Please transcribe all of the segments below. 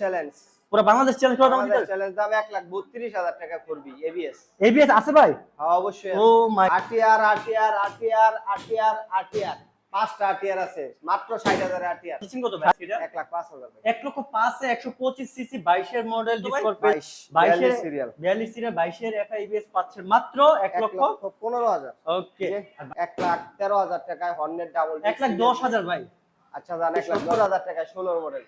Challenge পুরো Bangladesh challenge করে Bangladesh challenge দাম এক লাখ বত্রিশ হাজার টাকা করবি এবিএস এবিএস আছে ভাই? হ্যাঁ অবশ্যই ও মাই আটিয়ার আটিয়ার আটিয়ার আটিয়ার আটিয়ার পাঁচটা আটিয়ার আছে মাত্র ষাট হাজার আটিয়ার কত ভাই আজকে এটা? এক লাখ পাঁচ হাজার এক লক্ষ পাঁচে একশো পঁচিশ সিসি বাইশের মডেল ডিসকভার বাইশ বাইশের সিরিয়াল বিয়াল্লিশ সিরিয়াল বাইশের এফআইবিএস পাচ্ছেন মাত্র এক এক লক্ষ লক্ষ পনেরো হাজার। ওকে এক লাখ তেরো হাজার টাকায় হর্নেট ডাবল এক লাখ দশ হাজার ভাই। আচ্ছা জান এক লাখ দশ হাজার টাকায় ষোলোর মডেল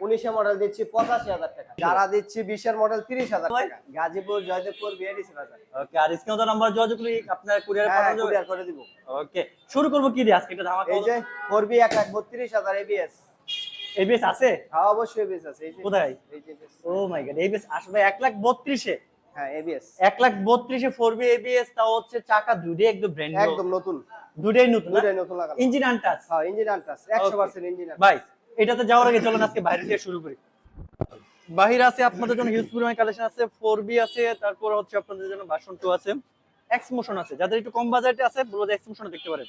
উনিশে মডেল দিচ্ছি পঁচাশি হাজার টাকা। যারা দিচ্ছি বিশের মডেল তিরিশ হাজার টাকা। গাজীপুর জয়দেবপুর বিএডিসি বাজার ওকে আর স্ক্রিনে নাম্বার যোগাযোগ করলে আপনার কুরিয়ারে হ্যাঁ পাঠানো কুরিয়ার করে দিব। ওকে শুরু করব কি দিয়ে? আজকে এটা ধামাকা এই যে করবি এক লাখ বত্রিশ হাজার এবিএস এবিএস আছে? হ্যাঁ অবশ্যই এবিএস আছে। এই যে কোথায়? এই যে ABS oh my god ABS আসবে এক লাখ বত্রিশে? হ্যাঁ এবিএস এবিএস তাও হচ্ছে চাকা দুটোই একদম ব্র্যান্ড একদম নতুন। দুটোই নতুন দুটাই নতুন ইঞ্জিন আনটাচ হ্যাঁ ইঞ্জিন আনটাস একশো পার্সেন্ট ইঞ্জিন ভাই এটাতে যাওয়ার আগে চলুন আজকে বাইরে দিয়ে শুরু করি। বাহির আছে আপনাদের জন্য হিউজ পরিমাণ কালেকশন আছে ফোর বি আছে তারপর হচ্ছে আপনাদের জন্য ভার্সন টু আছে। এক্স মোশন আছে যাদের একটু কম বাজেটে আছে বলে এক্স মোশন দেখতে পারেন।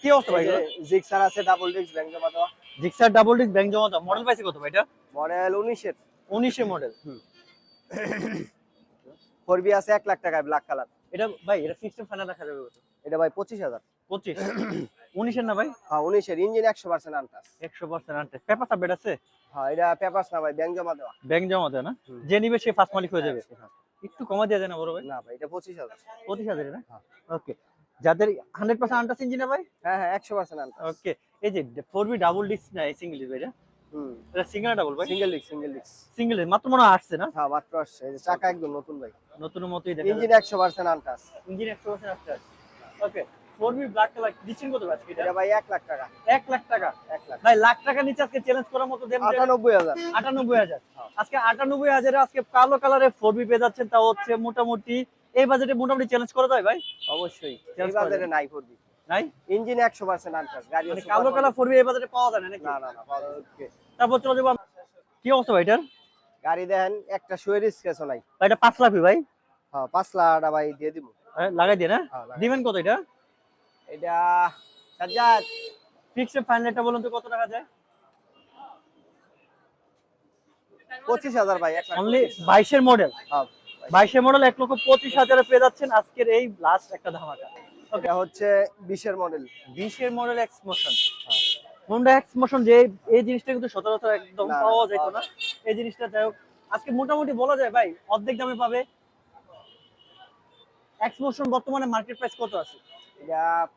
কি অবস্থা ভাই জিক্সার আছে ডাবল ডিস্ক ব্যাংক জমা দেওয়া। জিক্সার ডাবল ডিস্ক ব্যাংক জমা দেওয়া। মডেল পাইছে কত ভাই এটা? মডেল উনিশের। উনিশে মডেল ফোর বি আছে এক লাখ টাকায় ব্ল্যাক কালার এটা ভাই এটা ফিক্সড ফাইনাল রাখা যাবে এটা ভাই পঁচিশ হাজার। পঁচিশ। উনিশের না ভাই? হ্যাঁ উনিশের। ইঞ্জিন একশো পার্সেন্ট আনটাস। একশো পার্সেন্ট আনটে পেপার সাবজেক্ট আছে? হ্যাঁ এটা পেপারস না ভাই ব্যাংক জমা দেওয়া। ব্যাংক জমা দেয় না? যে নিবে সে ফার্স্ট মালিক হয়ে যাবে। হ্যাঁ, একটু কমা দেওয়া যায় না বড় ভাই? না ভাই এটা পঁচিশ হাজার। পঁচিশ হাজারে না? হ্যাঁ। ওকে। যাদের হান্ড্রেড পার্সেন্ট আনটাস ইঞ্জিনে ভাই? হ্যাঁ হ্যাঁ একশো পার্সেন্ট আনটাস। ওকে। এই যে ফোর বি ডাবল ডিস্ক না সিঙ্গেল ডিস্ক এটা? হুম। এটা সিঙ্গেল ডাবল ভাই? Single disc single disc single মাত্র মনে আসছে না? হ্যাঁ মাত্র আসছে। এই যে চাকা একদম নতুন ভাই। নতুন মতোই দেখা ইঞ্জিন একশো পার্সেন্ট আনটাস। ইঞ্জিন একশো পার্সেন্ট আসছে okay. Four B black colour দিচ্ছেন কত আজকে এটা? ভাই এক লাখ টাকা। এক লাখ টাকা। এক লাখ। ভাই লাখ টাকা নিচে আজকে চ্যালেঞ্জ করার মতো দেন যে- আটানব্বই হাজার। আটানব্বই হাজার। হ্যাঁ। আজকে আটানব্বই হাজারে আজকে কালো কালারের ফোর বি পেয়ে যাচ্ছেন তা হচ্ছে মোটামুটি এই বাজেটে মোটামুটি চ্যালেঞ্জ করা যায় ভাই? অবশ্যই। এই বাজারে নাই করবি নাই? ইঞ্জিন একশো পার্সেন্ট আনটাস গাড়ি মানে কালো কালার ফোর বি এই বাজেটে পাওয়া যায় না নাকি? না না না পাওয়া যাবে না। তারপর চলে যাব কি অবস্থা ভাই এটার? গাড়ি দেন একটা শুয়ের স্কেচও নাই। ভাই এটা পাঁচ লাখই ভাই? হ্যাঁ পাঁচ লাখ ভাই দিয়ে দিব। হ্যাঁ, লাগাই দিয়ে না? হ্যাঁ। দিবেন কত এটা? এটা সাজ্জাদ ফিক্সড ফাইনালটা বলুন তো কত টাকা যায় পঁচিশ হাজার ভাই অনলি। বাইশের মডেল হ্যাঁ, বাইশের মডেল এক লক্ষ পঁচিশ হাজারে পেয়ে যাচ্ছেন আজকের এই লাস্ট একটা ধামাকা। এটা হচ্ছে বিশের মডেল বিশের model X motion Honda X motion যে এই জিনিসটা কিন্তু সচরাচর একদম পাওয়া যেত না। এই জিনিসটা যাই হোক আজকে মোটামুটি বলা যায় ভাই অর্ধেক দামে পাবে। এক্স মোশন বর্তমানে মার্কেট প্রাইস কত আছে?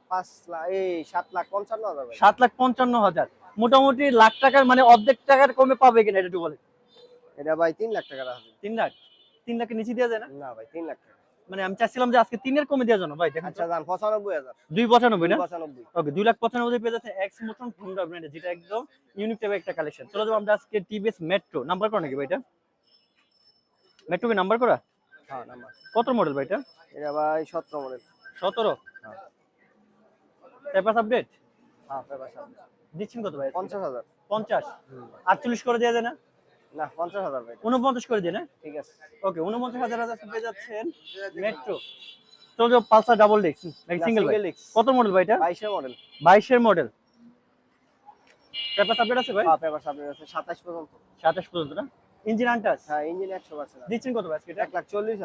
পাঁচ লাখ এই সাত লাখ পঞ্চান্ন হাজার মোটামুটি লাখ টাকার মানে অর্ধেক টাকার কমে পাবে কিনা এটা বলে এটা ভাই তিন লাখ আছে। তিন লাখ? তিন লাখের নিচে দেওয়া যায় না? না ভাই তিন লাখ টাকা। মানে আমি চাচ্ছিলাম যে আজকে তিনের কমে দেওয়ার জন্য ভাই দেখেন আচ্ছা হাজার। দুই পঁচানব্বই না? পঁচানব্বই। ওকে দুই লাখ পঁচানব্বই পেয়ে যাচ্ছে এক্স মোটন হোন্ডা ব্র্যান্ডের যেটা একদম ইউনিক টাইপের একটা কালেকশন চলো যাব আমরা আজকে টিভিএস মেট্রো নাম্বার করা নাকি ভাই এটা? মেট্রো কি নাম্বার করা? হ্যাঁ নাম্বার। কত মডেল ভাই এটা? এটা ভাই সতেরো মডেল সতেরো? হ্যাঁ। পেপার আপডেট হ্যাঁ পেপার সামনে দিচ্ছেন কত ভাই? পঞ্চাশ হাজার। পঞ্চাশ? আটচল্লিশ করে দেওয়া যায় না? না পঞ্চাশ হাজার ভাই। উনপঞ্চাশ করে দিয়ে না? ঠিক আছে। ওকে উনপঞ্চাশ হাজার হাজার পেয়ে যাচ্ছেন মেট্রো যাব পালসার ডাবল ডিস্ক নাকি সিঙ্গেল সিঙ্গেল কত মডেল ভাই এটা? বাইশের মডেল বাইশের মডেল পেপার আপডেট আছে ভাই? হ্যাঁ পেপার সামনে আছে সাতাশ পর্যন্ত। সাতাশ পর্যন্ত না? ইঞ্জিন আনটাস হ্যাঁ ইঞ্জিন একশো পার্সেন্ট দিচ্ছেন কত এটা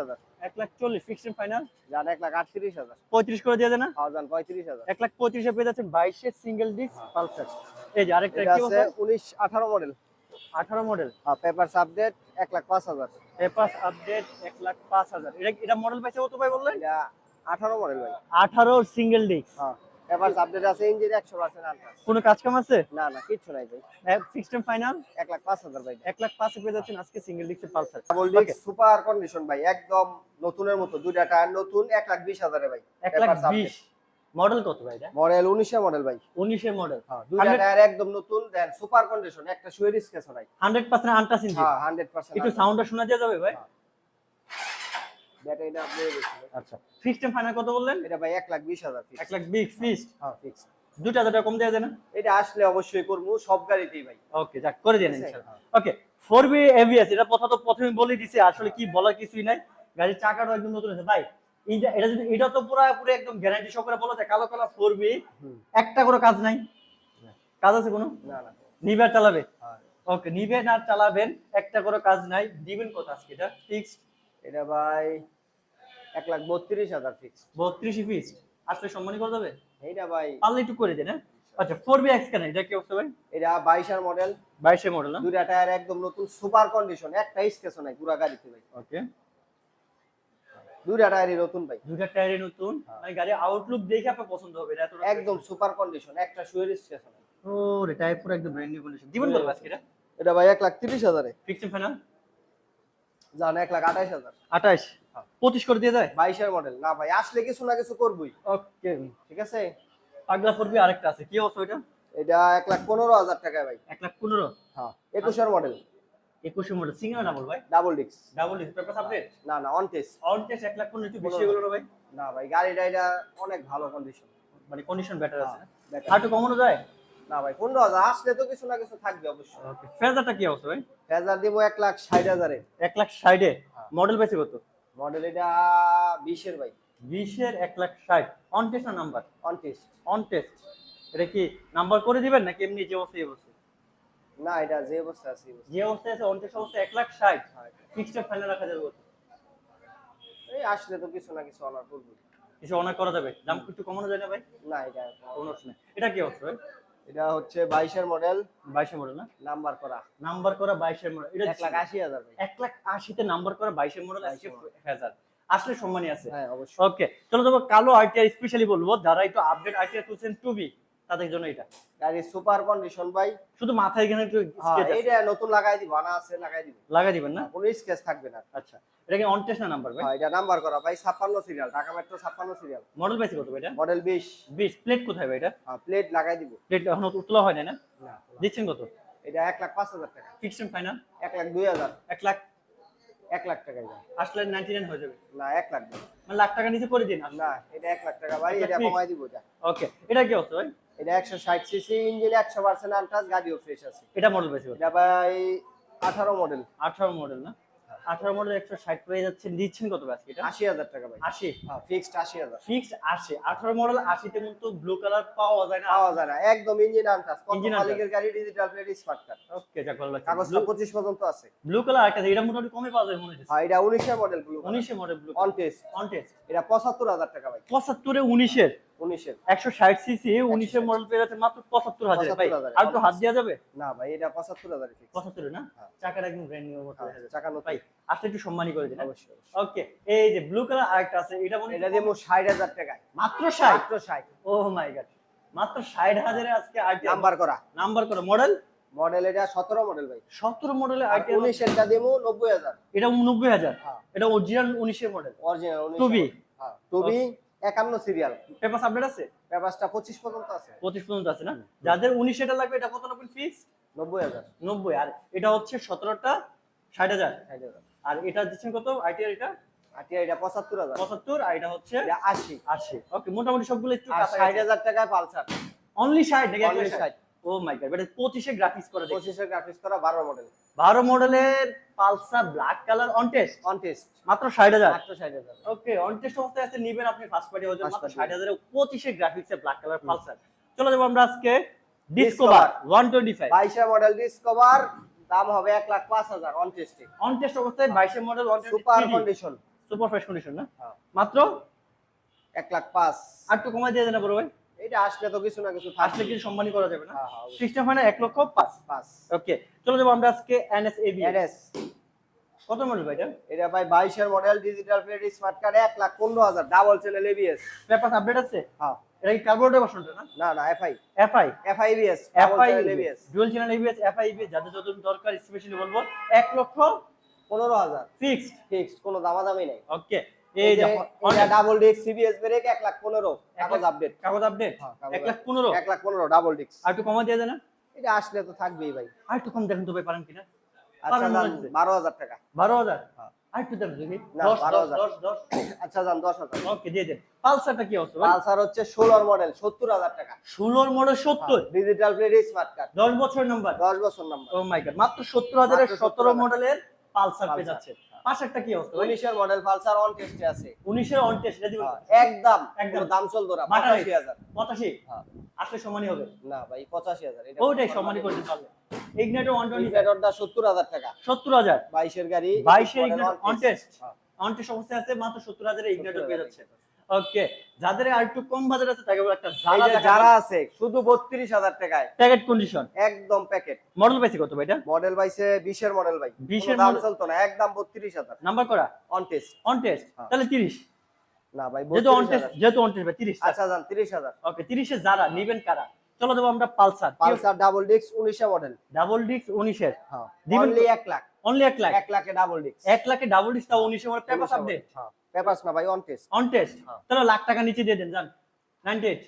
হাজার। এক লাখ চল্লিশ ফিক্সড ফাইনাল যান এক লাখ আটত্রিশ হাজার। পঁয়ত্রিশ করে দিয়ে দেয় না? হ্যাঁ যান পঁয়ত্রিশ হাজার। এক লাখ পঁয়ত্রিশে পেয়ে যাচ্ছেন বাইশের সিঙ্গেল ডিস্ক পালসার এই যে আরেকটা কি আছে উনিশ আঠারো মডেল আঠারো মডেল হ্যাঁ পেপার আপডেট এক লাখ পাঁচ হাজার। পেপার আপডেট এক লাখ পাঁচ হাজার। এটা এটা মডেল পাইছে কত ভাই বললেন? এটা আঠারো মডেল ভাই। আঠারো সিঙ্গেল ডিস্ক হ্যাঁ। পেপার আপডেট আছে ইঞ্জিন একশো পার্সেন্ট আনটাস কোনো কাজ কাম আছে? না না কিচ্ছু নাই ভাই। ফিক্সড ফাইনাল এক লাখ পাঁচ হাজার ভাই। এক লাখ পাঁচে পেয়ে যাচ্ছেন আজকে single Pulsar double super condition ভাই একদম নতুনের মতো দুইটা টায়ার নতুন এক লাখ বিশ হাজারে ভাই। এক লাখ বিশ। মডেল কত ভাই এটা? মডেল উনিশে মডেল ভাই। উনিশের মডেল হ্যাঁ দুইটা টায়ার একদম নতুন দেন সুপার কন্ডিশন একটা শুয়ের স্কেচ নাই। হান্ড্রেড পার্সেন্ট আনটাস ইঞ্জিন হ্যাঁ হান্ড্রেড পার্সেন্ট একটু সাউন্ডটা শোনা যাবে ভাই? ব্যাটারিটা আপনি আচ্ছা। ফিক্সড ফাইনাল কত বললেন? এটা ভাই এক লাখ বিশ হাজার এক লাখ বিশ ফিক্সড হ্যাঁ ফিক্স দুটা টাকা কম দেওয়া যায় না? এটা আসলে অবশ্যই করব সব গাড়িতেই ভাই। ওকে যাক করে দেন ইনশাআল্লাহ। ওকে এভিএস এটা কথা তো প্রথমে বলে দিছে আসলে কি বলার কিছুই নাই। গাড়ির চাকাটা একদম নতুন আছে ভাই এটা যদি এটা তো পুরো পুরো একদম গ্যারান্টি সহকারে বলা যায় কালো কালো ফোর বি একটা করে কাজ নাই। কাজ আছে কোনো? না না। নিবার চালাবে? হ্যাঁ। ওকে নিবেন আর চালাবেন একটা করে কাজ নাই। দিবেন কত আজকে এটা? ফিক্সড এটা ভাই এক লাখ বত্রিশ হাজার ফিক্স বত্রিশ পিস আসলে সম্মানী করে দেবে এইটা ভাই। পারলে একটু করে দেন হ্যাঁ? আচ্ছা ফোর বি এক্স কেন? এটা কি অবস্থা ভাই? এটা বাইশের মডেল বাইশে মডেল না? দুইটা টায়ার একদম নতুন সুপার কন্ডিশন একটা স্কেচও নাই পুরা গাড়িতে ভাই। ওকে দুইটা টায়ারই নতুন ভাই। দুইটা টায়ারে নতুন। হ্যাঁ। মানে গাড়ি আউটলুক দেখে আপনার পছন্দ হবে এটা একদম সুপার কন্ডিশন একটা শুয়ের স্কেচও নাই। ও রে টায়ার পুরো একদম ব্র্যান্ড নিউ কন্ডিশন দিবেন কত আজকে এটা? এটা ভাই এক লাখ তিরিশ হাজারে। ফিক্সড ফাইনাল জান এক লাখ আঠাইশ হাজার। 28 25 করে দিয়ে যায়? বাইশের মডেল না ভাই আসলে কিছু না কিছু করবই। ওকে। ঠিক আছে? পাগলা ফোর আরেকটা আছে। কি অবস্থা এটা এটা এক লাখ পনেরো হাজার টাকায় ভাই। 1 লাখ 15 হ্যাঁ একুশের মডেল 21 মডেল সিঙ্গেল ডাবল ভাই? ডাবল ডিক্স ডাবল ডিস পেপার আপডেট না না on test on test 1 lakh 15 একটু বেশি না ভাই। না ভাই গাড়িটা এটা অনেক ভালো কন্ডিশন মানে কন্ডিশন বেটার আছে। আর একটু কমানো যায়? না ভাই আসলে তো কিছু না কিছু থাকবে অবশ্যই। ওকে ফেজারটা কি অবস্থা ভাই? ফেজার দিব লাখ হাজারে। 1 লাখ 60 এ হ্যাঁ। মডেল পাইছে কত? মডেল এটা বিশের ভাই। 20 এর 1 লাখ 60 অন টেস্ট না number on test on test এটা কি নাম্বার করে দিবেন নাকি এমনি যে অবস্থা এই অবস্থা না এটা যে অবস্থা আছে অবস্থা। যে অবস্থায় আছে অন টেস্ট অবস্থা 1 লাখ 60 হ্যাঁ, ফিক্সড ফাইনাল রাখা যাবে এই আসলে তো কিছু না কিছু অনার করব। কিছু অনেক করা যাবে? দাম একটু কমানো যায় না ভাই? না এটা কোনো অপশন এটা কি অবস্থা ভাই? এটা হচ্ছে বাইশের মডেল। বাইশে মডেল না? নাম্বার করা। নাম্বার করা বাইশের মডেল। এটা এক লাখ আশি হাজার এক লাখ আশিতে নাম্বার করা বাইশের মডেল আশি হাজার আসলে সম্মানই আছে। হ্যাঁ অবশ্যই। ওকে চলো তোমার কালো আইটিআই স্পেশালি বলব। যারা একটু আপডেট আইটিআই সেন্ট টু বি তাদের জন্য এটা। গাড়ি সুপার কন্ডিশন ভাই। শুধু মাথায় এখানে একটু হ্যাঁ আছে। এটা নতুন লাগাই দিব আনা আছে লাগাই দিব। লাগাই দিবেন না? কোনো স্কেচ থাকবে না। আচ্ছা এটা কি অন টেস্ট না নাম্বার ভাই? হ্যাঁ এটা নাম্বার করা ভাই ছাপ্পান্ন সিরিয়াল ঢাকা মেট্রো ছাপ্পান্ন সিরিয়াল মডেল পাইছে কত ভাই এটা? মডেল বিশ। বিশ প্লেট কোথায় ভাই এটা? হ্যাঁ প্লেট লাগাই দিব। প্লেট এখন তোলা হয় না? না না দিচ্ছেন কত? এটা এক লাখ পাঁচ হাজার টাকা। ফিক্সড ফাইনাল এক লাখ দুই হাজার। এক লাখ? এক লাখ টাকায় যায় আসলে নাইনটি নাইন হয়ে যাবে। না এক লাখ মানে লাখ টাকা নিচে করে দিন। না এটা এক লাখ টাকা ভাই এটা এটা কমাই দিব ওকে এটা কি অবস্থা ভাই? এটা একশো ষাট সিসি ইঞ্জিন একশো পার্সেন্ট আনটাস গাড়িও ফ্রেশ আছে। এটা মডেল পাইছে এটা ভাই আঠারো মডেল আঠারো মডেল না? আঠারো মডেল একশো ষাট পেয়ে যাচ্ছেন। দিচ্ছেন কত এটা? আশি হাজার টাকা ভাই। আশি? ফিক্সড আশি হাজার। ফিক্সড আশি। আঠারো মডেল আশিতে কিন্তু ব্লু কালার পাওয়া যায় না। পাওয়া যায় না। একদম ইঞ্জিন আনটাস Engine মালিকের গাড়ি digital plate smart card okay যাক ভালো লাগছে। কাগজটা পঁচিশ পর্যন্ত আছে। ব্লু কালার একটা এটা মোটামুটি কমে পাওয়া যায় মনে হচ্ছে। হ্যাঁ এটা উনিশের মডেল ব্লু উনিশে model blue on test on test এটা পঁচাত্তর হাজার টাকা ভাই। পঁচাত্তরে উনিশের। উনিশের। একশো ষাট সিসি উনিশের মডেল পেয়ে যাচ্ছে মাত্র পঁচাত্তর হাজার। ভাই আর একটু হাত দেওয়া যাবে? না ভাই এটা পঁচাত্তর হাজার ফিক্স না। চাকাটা একদম ব্র্যান্ড নিউ চাকা ভাই আসলে একটু সম্মানই করে দিন? অবশ্যই অবশ্যই। ওকে এই যে ব্লু কালার আরেকটা আছে এটা মনে এটা দিয়ে ষাট হাজার টাকায়। মাত্র ষাট? মাত্র ষাট। ও মাই গড মাত্র ষাট হাজারে আজকে আইটি নাম্বার করা। নাম্বার করে মডেল মডেল এটা সতেরো মডেল ভাই। সতেরো মডেলের আর আইটি উনিশেরটা দেবো নব্বই হাজার। এটা নব্বই হাজার? হ্যাঁ। এটা অরিজিনাল উনিশের মডেল অরিজিনাল টুবি টুবি একান্ন সিরিয়াল আপডেট আছে? পেপারসটা পঁচিশ পর্যন্ত আছে। পঁচিশ পর্যন্ত আছে না? যাদের উনিশ এটা লাগবে এটা কত ফিক্স নব্বই হাজার। নব্বই। আর এটা হচ্ছে সতেরোটা ষাট হাজার। আর এটা দিচ্ছেন কত? আইটি এটা পঁচাত্তর হাজার। পঁচাত্তর আর এটা হচ্ছে আশি। আশি। ওকে মোটামুটি সবগুলো একটু আর ষাট হাজার টাকায় পালসার। অনলি ষাট নাকি ষাট? ও মাই গড এটা পঁচিশে গ্রাফিক্স করে গ্রাফিক্স করা বারো মডেল বারো মডেলের Pulsar black colour on test on test মাত্র ষাট হাজার? মাত্র ষাট হাজার। ওকে অন টেস্ট অবস্থায় আছে নিবেন আপনি ফার্স্ট পার্টি হয়ে মাত্র party। ষাট হাজারের পঁচিশে গ্রাফিক্সে ব্ল্যাক কালার পালসার। চলে যাব আমরা আজকে। ডিসকভার ওয়ান টোয়েন্টি ফাইভ বাইশের মডেল ডিসকভার দাম হবে এক লাখ পাঁচ হাজার অন টেস্টে অন টেস্ট অবস্থায় বাইশে model one super condition super fresh condition না? হ্যাঁ। মাত্র? এক লাখ পাঁচ। আর একটু কমাই দিয়ে দেন বড় ভাই। এটা আসলে তো কিছু না কিছু আসলে কিছু সম্মানই করা যাবে না। হ্যাঁ হ্যাঁ। সিস্টেম হয় না এক লক্ষ পাঁচ। পাঁচ। ওকে চলে যাব আমরা আজকে এনএসএবি এনএস কত মডেল ভাই এটা? এটা ভাই বাইশের model digital plate smart card এক লাখ পনেরো হাজার double channel ABS paper update আছে? হ্যাঁ। এটা কি কার্বোরেটর ভার্সনটা না? না না FI FI FI ABS double FI ABS dual channel ABS FI ABS যাদের যত দরকার স্পেশালি বলব এক লক্ষ পনেরো হাজার। ফিক্সড ফিক্সড কোনো দামাদামি নেই। ওকে এই যে ডাবল ডিস্ক সিবিএস ব্রেক এক লাখ পনেরো। কাগজ আপডেট কাগজ আপডেট হ্যাঁ, লাখ পনেরো? এক লাখ পনেরো ডাবল ডিস্ক আর একটু কমা দিয়ে দেয় এটা আসলে তো থাকবেই ভাই। আর একটু কম দেখেন তো ভাই পারেন কিনা? আচ্ছা টাকা। হ্যাঁ। আর একটু দেন দেখি। আচ্ছা যান দশ হাজার। ওকে দিয়ে দেন। পালসারটা কি অবস্থা পালসার হচ্ছে মডেল সত্তর হাজার টাকা। ষোলোর মডেল সত্তর? ডিজিটাল প্লেট স্মার্ট কার্ড দশ বছর নাম্বার দশ বছর নাম্বার ও মাই গড মাত্র সত্তর হাজারের সতেরো মডেলের পালসার পেয়ে পালসার। পাশেরটা কি অবস্থা? 19 এর মডেল পালসার অন টেস্টে আছে। উনিশের অন টেস্ট এটা দিবেন একদম একদম। দাম চল না বাটার পঁচাশি হ্যাঁ। আসলে সমানই হবে? না ভাই পঁচাশি হাজার এটা ওইটাই সমানই করতে পারবে টোয়েন্টি ইনভার্টারটা সত্তর হাজার টাকা। সত্তর হাজার? বাইশের গাড়ি বাইশের model ইগনেটর on on test on test অবস্থায় আছে মাত্র সত্তর হাজারে ইগনেটর 70,000 পেয়ে যাচ্ছে। ওকে যাদের আর একটু কম বাজার আছে তাকে বলে একটা যারা যারা আছে শুধু বত্রিশ হাজার টাকায়। প্যাকেট কন্ডিশন একদম প্যাকেট মডেল পাইছে কত ভাই এটা? মডেল বাইছে বিশের মডেল ভাই। 20 এর দাম চলতো না একদম বত্রিশ হাজার। নাম্বার করা? On test on test. তাহলে 30 না ভাই যেহেতু অন টেস্ট যেহেতু অন টেস্ট ভাই 30 আচ্ছা যান তিরিশ হাজার। ওকে 30 এ যারা নেবেন কারা? চলো দেবো আমরা পালসার। পালসার ডাবল ডিস্ক উনিশে মডেল ডাবল ডিস্ক 19 এর হ্যাঁ। দিবেন অনলি এক লাখ। অনলি 1 লাখ। এক লাখে ডাবল ডিস্ক 1 লাখে ডাবল ডিস্ক তাও 19 এর পেপার আপডেট হ্যাঁ। পেপারস না ভাই অন টেস্ট অন টেস্ট হ্যাঁ। তাহলে লাখ টাকা নিচে দিয়ে দেন জান 98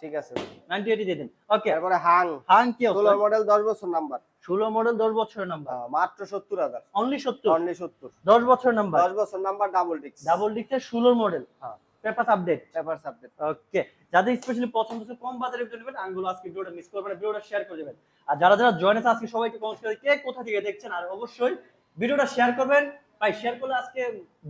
ঠিক আছে। 98 দিয়ে দেন। ওকে তারপরে হাং হাং কি ষোলো অবস্থা মডেল দশ বছর নাম্বার 16 মডেল 10 বছরের নাম্বার মাত্র সত্তর হাজার। অনলি 70 অনলি সত্তর। 10 বছরের নাম্বার দশ বছর নাম্বার ডাবল ডিস্ক ডাবল ডিস্কের 16 মডেল হ্যাঁ। Paper update paper subject okay যাদের স্পেশালি পছন্দ হচ্ছে কম বাজারে ভিডিও নেবেন আঙ্গুলো আজকে ভিডিওটা মিস করবেন না, ভিডিওটা শেয়ার করে দেবেন। আর যারা যারা জয়েন আছে আজকে সবাইকে কমেন্ট করে কে কোথা থেকে দেখছেন আর অবশ্যই ভিডিওটা শেয়ার করবেন। ভাই শেয়ার করলে আজকে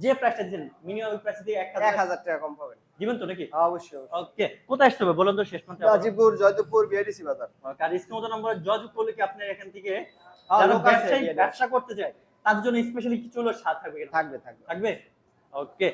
যে প্রাইসটা দিন মিনিমাম প্রাইস দিয়ে এক এক হাজার টাকা কম পাবেন। দিবেন তো নাকি? অবশ্যই। ওকে কোথায় আসতে হবে বলুন তো শেষ পর্যন্ত গাজীপুর জয়দেবপুর বিআইডিসি বাজার। আর স্ক্রিন নম্বরে যোগাযোগ করলে কি আপনার এখান থেকে হ্যাঁ, যারা ব্যবসায়ী ব্যবসা করতে চায় তার জন্য স্পেশালি কিছু হলো সাথ থাকবে থাকবে থাকবে। থাকবে? ওকে